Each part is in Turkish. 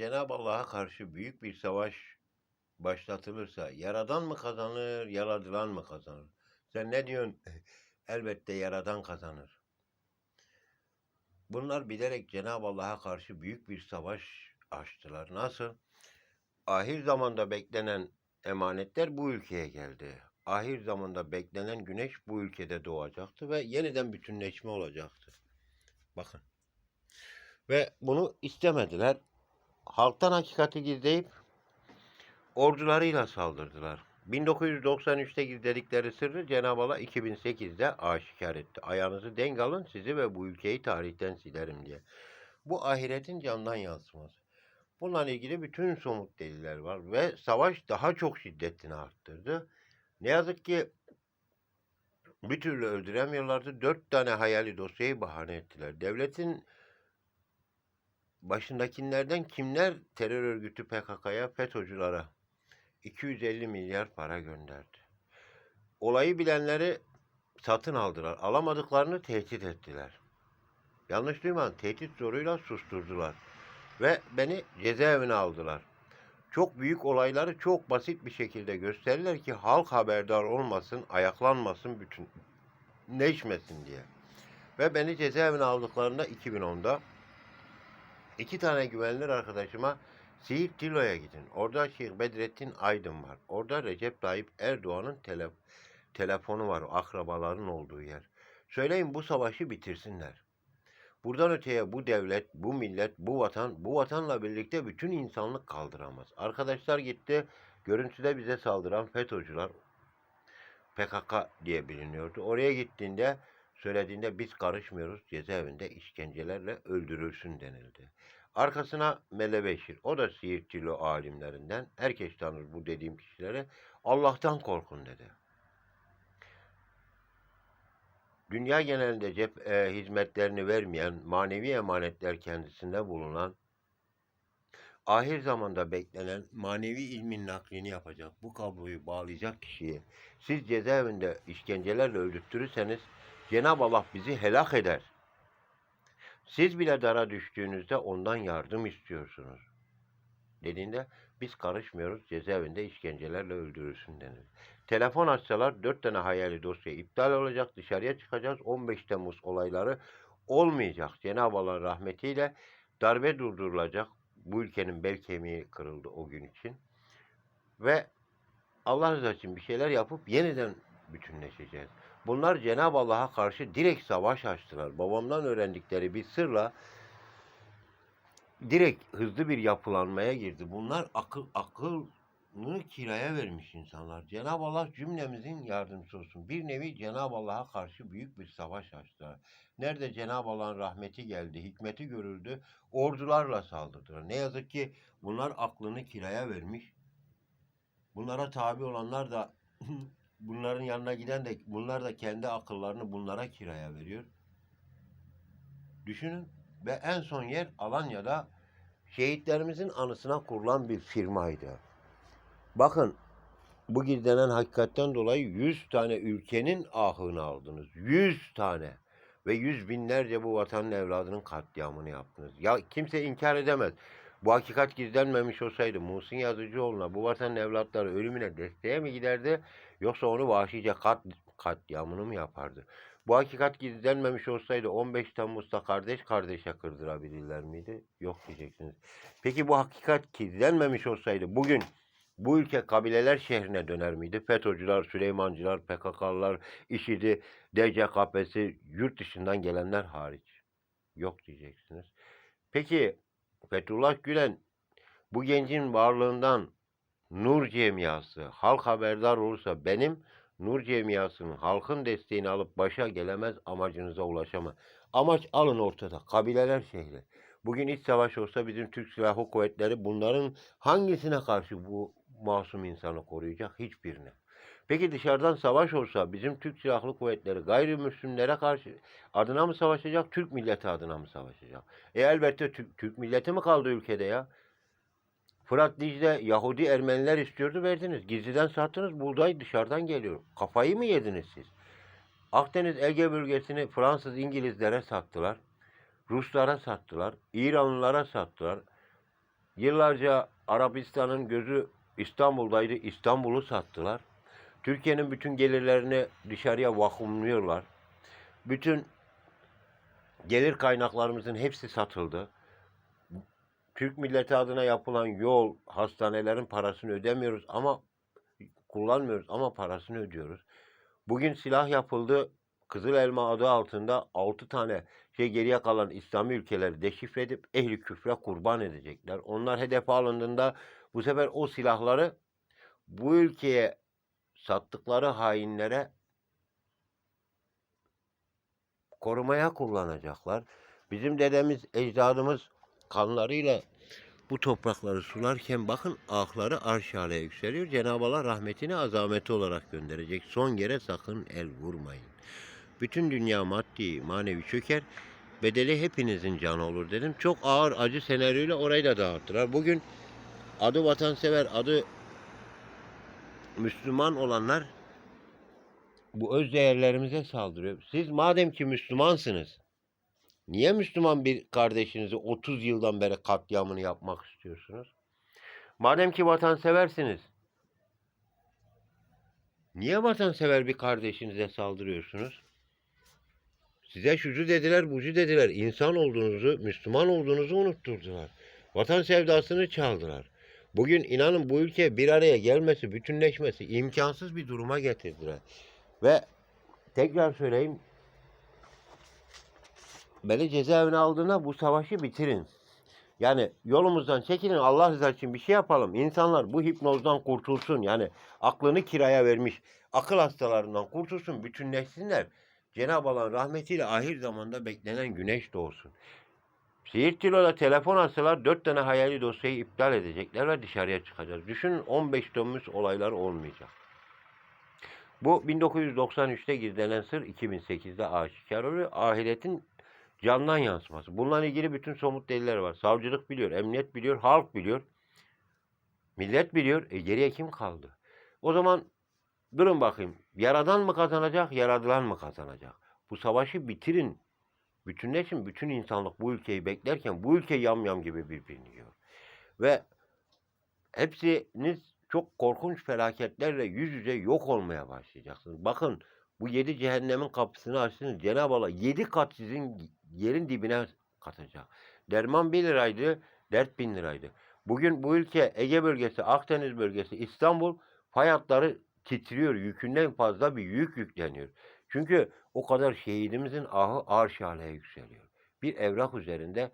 Cenab-ı Allah'a karşı büyük bir savaş başlatılırsa yaradan mı kazanır, yaradılan mı kazanır? Sen ne diyorsun? Elbette yaradan kazanır. Bunlar bilerek Cenab-ı Allah'a karşı büyük bir savaş açtılar. Nasıl? Ahir zamanda beklenen emanetler bu ülkeye geldi. Ahir zamanda beklenen güneş bu ülkede doğacaktı ve yeniden bütünleşme olacaktı. Bakın. Ve bunu istemediler. Halktan hakikati gizleyip ordularıyla saldırdılar. 1993'te gizledikleri sırrı Cenab-ı Allah 2008'de aşikar etti. Ayağınızı denk alın sizi ve bu ülkeyi tarihten silerim diye. Bu ahiretin candan yansıması. Bununla ilgili bütün somut deliller var ve savaş daha çok şiddetini arttırdı. Ne yazık ki bir türlü öldüremiyorlardı. Dört tane hayali dosyayı bahane ettiler. Devletin başındakilerden kimler terör örgütü PKK'ya, FETÖ'cülere 250 milyar para gönderdi. Olayı bilenleri satın aldılar. Alamadıklarını tehdit ettiler. Yanlış duymayın. Tehdit zoruyla susturdular. Ve beni cezaevine aldılar. Çok büyük olayları çok basit bir şekilde gösterirler ki halk haberdar olmasın, ayaklanmasın, bütün neşmesin diye. Ve beni cezaevine aldıklarında 2010'da iki tane güvenilir arkadaşıma Siirt Tilo'ya gidin. Orada Şeyh Bedrettin Aydın var. Orada Recep Tayyip Erdoğan'ın tele, telefonu var. Akrabaların olduğu yer. Söyleyin bu savaşı bitirsinler. Buradan öteye bu devlet, bu millet, bu vatan, bu vatanla birlikte bütün insanlık kaldıramaz. Arkadaşlar gitti, görüntüde bize saldıran FETÖ'cüler, PKK diye biliniyordu. Oraya gittiğinde, söylediğinde biz karışmıyoruz, cezaevinde işkencelerle öldürülsün denildi. Arkasına Mele Beşir, o da Siirtçili alimlerinden, herkes tanır bu dediğim kişilere, Allah'tan korkun dedi. Dünya genelinde cep e, hizmetlerini vermeyen, manevi emanetler kendisinde bulunan, ahir zamanda beklenen manevi ilmin naklini yapacak, bu kabloyu bağlayacak kişiyi siz cezaevinde işkencelerle öldürtürürseniz Cenab-ı Allah bizi helak eder. Siz bile dara düştüğünüzde ondan yardım istiyorsunuz. Dediğinde biz karışmıyoruz cezaevinde işkencelerle öldürürsün denir. Telefon açsalar dört tane hayali dosya iptal olacak dışarıya çıkacağız 15 Temmuz olayları olmayacak. Cenab-ı Allah'ın rahmetiyle darbe durdurulacak. Bu ülkenin bel kemiği kırıldı o gün için. Ve Allah rızası için bir şeyler yapıp yeniden bütünleşeceğiz. Bunlar Cenab-ı Allah'a karşı direkt savaş açtılar. Babamdan öğrendikleri bir sırla direkt hızlı bir yapılanmaya girdi. Bunlar akıl akılını kiraya vermiş insanlar. Cenab-ı Allah cümlemizin yardımcısı olsun. Bir nevi Cenab-ı Allah'a karşı büyük bir savaş açtılar. Nerede Cenab-ı Allah'ın rahmeti geldi, hikmeti görüldü, ordularla saldırdılar. Ne yazık ki bunlar aklını kiraya vermiş. Bunlara tabi olanlar da bunların yanına giden de bunlar da kendi akıllarını bunlara kiraya veriyor. Düşünün ve en son yer Alanya'da şehitlerimizin anısına kurulan bir firmaydı. Bakın bu gizlenen hakikatten dolayı 100 tane ülkenin ahını aldınız. 100 tane. Ve yüz binlerce bu vatanın evladının katliamını yaptınız. Ya kimse inkar edemez. Bu hakikat gizlenmemiş olsaydı Muhsin Yazıcıoğlu'na bu vatanın evlatları ölümüne desteğe mi giderdi yoksa onu vahşice kat, katliamını mı yapardı? Bu hakikat gizlenmemiş olsaydı 15 Temmuz'da kardeş kardeşe kırdırabilirler miydi? Yok diyeceksiniz. Peki bu hakikat gizlenmemiş olsaydı bugün bu ülke kabileler şehrine döner miydi? FETÖ'cüler, Süleymancılar, PKK'lılar, IŞİD'i, DCKP'si, yurt dışından gelenler hariç. Yok diyeceksiniz. Peki Fethullah Gülen bu gencin varlığından Nur Cemiası halk haberdar olursa benim Nur Cemiası'nın halkın desteğini alıp başa gelemez amacınıza ulaşamaz. Amaç alın ortada. Kabileler şehri. Bugün iç savaş olsa bizim Türk Silahlı Kuvvetleri bunların hangisine karşı bu masum insanı koruyacak? Hiçbirine. Peki dışarıdan savaş olsa bizim Türk Silahlı Kuvvetleri gayrimüslimlere karşı adına mı savaşacak, Türk milleti adına mı savaşacak? E elbette Türk, Türk milleti mi kaldı ülkede ya? Fırat Dicle Yahudi Ermeniler istiyordu verdiniz. Gizliden sattınız buğday dışarıdan geliyor. Kafayı mı yediniz siz? Akdeniz Ege bölgesini Fransız İngilizlere sattılar. Ruslara sattılar. İranlılara sattılar. Yıllarca Arabistan'ın gözü İstanbul'daydı. İstanbul'u sattılar. Türkiye'nin bütün gelirlerini dışarıya vakumluyorlar. Bütün gelir kaynaklarımızın hepsi satıldı. Türk milleti adına yapılan yol, hastanelerin parasını ödemiyoruz ama kullanmıyoruz ama parasını ödüyoruz. Bugün silah yapıldı. Kızıl Elma adı altında 6 tane şey geriye kalan İslami ülkeleri deşifre edip ehli küfre kurban edecekler. Onlar hedefe alındığında bu sefer o silahları bu ülkeye sattıkları hainlere korumaya kullanacaklar. Bizim dedemiz, ecdadımız kanlarıyla bu toprakları sularken bakın ahları arş hale yükseliyor. Cenab-ı Allah rahmetini azameti olarak gönderecek. Son yere sakın el vurmayın. Bütün dünya maddi, manevi çöker. Bedeli hepinizin canı olur dedim. Çok ağır acı senaryoyla orayı da dağıttılar. Bugün adı vatansever, adı Müslüman olanlar bu öz değerlerimize saldırıyor. Siz madem ki Müslümansınız, niye Müslüman bir kardeşinizi 30 yıldan beri katliamını yapmak istiyorsunuz? Madem ki vatanseversiniz, niye vatansever bir kardeşinize saldırıyorsunuz? Size şucu dediler, bucu dediler. İnsan olduğunuzu, Müslüman olduğunuzu unutturdular. Vatan sevdasını çaldılar. Bugün inanın bu ülke bir araya gelmesi, bütünleşmesi imkansız bir duruma getirdiler. Ve tekrar söyleyeyim. Beni cezaevine aldığında bu savaşı bitirin. Yani yolumuzdan çekilin Allah rızası için bir şey yapalım. İnsanlar bu hipnozdan kurtulsun. Yani aklını kiraya vermiş akıl hastalarından kurtulsun, bütünleşsinler. Cenab-ı Allah'ın rahmetiyle ahir zamanda beklenen güneş doğsun. Siirt Tilo'da telefon alsalar dört tane hayali dosyayı iptal edecekler ve dışarıya çıkacağız. Düşünün 15 dönmüş olaylar olmayacak. Bu 1993'te gizlenen sır 2008'de aşikar oluyor. Ahiretin candan yansıması. Bununla ilgili bütün somut deliller var. Savcılık biliyor, emniyet biliyor, halk biliyor. Millet biliyor. E geriye kim kaldı? O zaman durun bakayım. Yaradan mı kazanacak, yaradılan mı kazanacak? Bu savaşı bitirin. Bütünleşin. Bütün insanlık bu ülkeyi beklerken bu ülke yamyam gibi birbirini yiyor. Ve hepsiniz çok korkunç felaketlerle yüz yüze yok olmaya başlayacaksınız. Bakın bu yedi cehennemin kapısını açtınız. Cenab-ı Allah yedi kat sizin yerin dibine katacak. Derman bir liraydı, dert bin liraydı. Bugün bu ülke Ege bölgesi, Akdeniz bölgesi, İstanbul fay hatları titriyor. Yükünden fazla bir yük yükleniyor. Çünkü o kadar şehidimizin ahı arş hale yükseliyor. Bir evrak üzerinde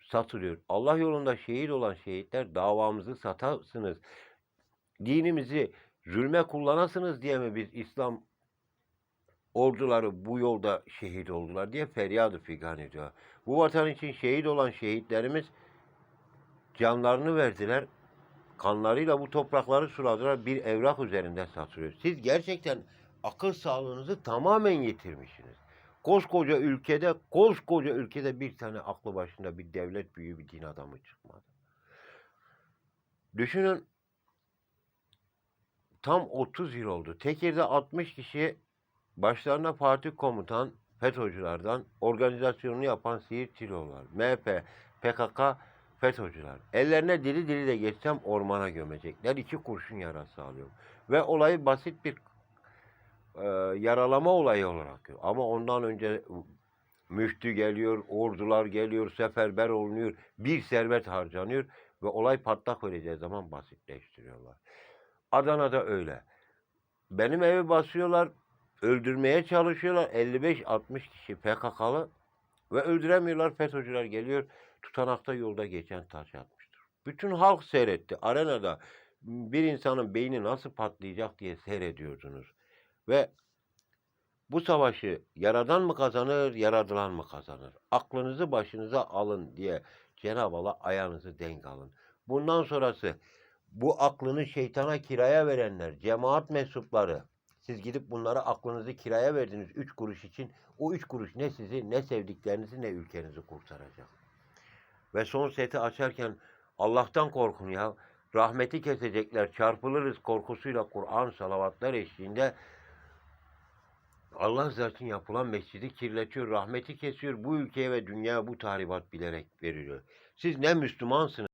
satılıyor. Allah yolunda şehit olan şehitler davamızı satasınız. Dinimizi zulme kullanasınız diye mi biz İslam orduları bu yolda şehit oldular diye feryadı figan ediyor. Bu vatan için şehit olan şehitlerimiz canlarını verdiler. Kanlarıyla bu toprakları suladılar. Bir evrak üzerinde satılıyor. Siz gerçekten akıl sağlığınızı tamamen yitirmişsiniz. Koskoca ülkede, koskoca ülkede bir tane aklı başında bir devlet büyüğü, bir din adamı çıkmadı. Düşünün tam 30 yıl oldu. Tekir'de 60 kişi başlarına parti komutan FETÖ'cülerden organizasyonunu yapan Siirt Tiloğlular, MHP, PKK, FETÖ'cüler. Ellerine dili dili de geçsem ormana gömecekler. İki kurşun yarası alıyorum. Ve olayı basit bir e, yaralama olayı olarak. Ama ondan önce müftü geliyor, ordular geliyor, seferber olunuyor, bir servet harcanıyor ve olay patlak vereceği zaman basitleştiriyorlar. Adana'da öyle. Benim evi basıyorlar, öldürmeye çalışıyorlar. 55-60 kişi PKK'lı ve öldüremiyorlar. FETÖ'cüler geliyor, tutanakta yolda geçen taş atmıştır. Bütün halk seyretti. Arenada bir insanın beyni nasıl patlayacak diye seyrediyordunuz. Ve bu savaşı yaradan mı kazanır, yaradılan mı kazanır? Aklınızı başınıza alın diye Cenab-ı Allah ayağınızı denk alın. Bundan sonrası bu aklını şeytana kiraya verenler, cemaat mensupları, siz gidip bunlara aklınızı kiraya verdiniz üç kuruş için. O üç kuruş ne sizi, ne sevdiklerinizi, ne ülkenizi kurtaracak. Ve son seti açarken Allah'tan korkun ya. Rahmeti kesecekler, çarpılırız korkusuyla Kur'an salavatlar eşliğinde Allah için yapılan mescidi kirletiyor, rahmeti kesiyor. Bu ülkeye ve dünyaya bu tahribat bilerek veriliyor. Siz ne Müslümansınız